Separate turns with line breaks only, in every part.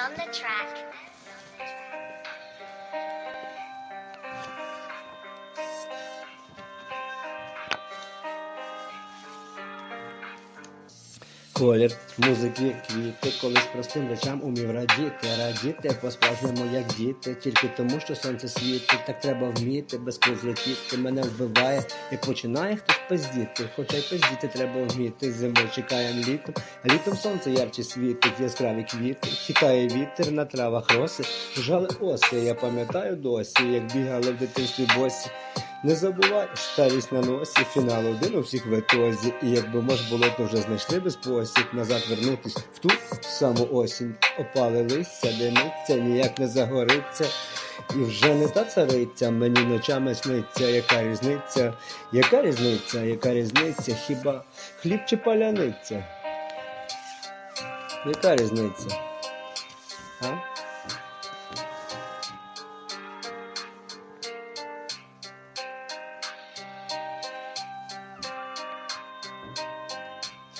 on the track.
Колір, музики, квіти, колись простим речам умів радіти, радіти по-справжньому, як діти, тільки тому, що сонце світить, так треба вміти, без злетіти, мене вбиває і починає хтось пиздіти, хоча й пиздіти треба вміти, зимою чекаєм літом, а літом сонце ярче світить, яскраві квіти, тікає вітер на травах роси, жали оси, я пам'ятаю досі, як бігали в дитинстві босі. Не забувай, старість на носі, фінал один у всіх в етозі. І якби мож було, то вже знайшли би спосіб назад вернутись в ту саму осінь. Опали листя, димиться, ніяк не загориться. І вже не та цариця, мені ночами сниться, яка різниця, яка різниця, яка різниця, хіба хліб чи паляниця? Яка різниця? А?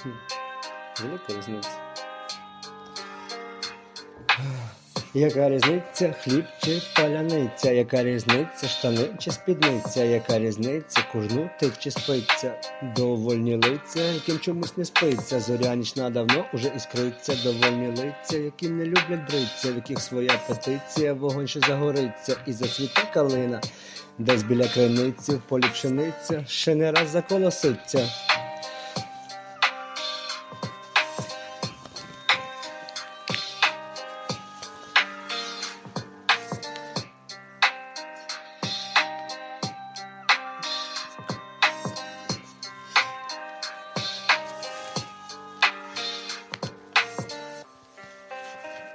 Хм, Велика різниця. Яка різниця, хліб чи паляниця, яка різниця, штани чи спідниця, яка різниця, курнути чи спиться, довольні лиця, яким чомусь не спиться, зоря нічна давно уже іскриться, довольні лиця, яким не люблять бриться, в яких своя петиція, вогонь що загориться, і зацвіте калина, десь біля криниці, в полі пшениця, ще не раз заколоситься.